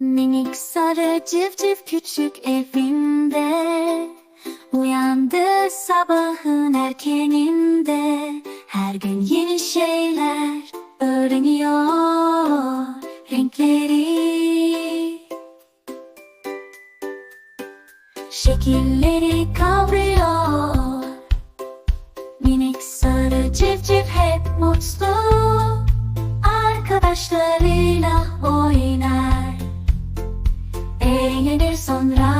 Minik sarı civciv küçük evinde Uyandı sabahın erkeninde. Her gün yeni şeyler öğreniyor Renkleri. Şekilleri kavruyor Minik sarı civciv hep mutlu. Arkadaşlarıyla Eğlenir sonra.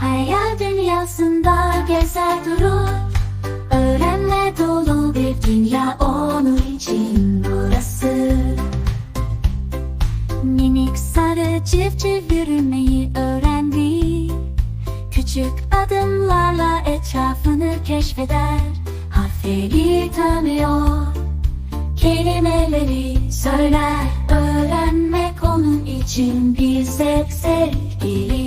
Hayal dünyasında gezer durur. Öğrenme dolu bir dünya onun için burası Minik sarı civciv yürümeyi öğrendi. Küçük adımlarla etrafını keşfeder. Harfleri tanıyor Kelimeleri söyler 준비 싹싹 이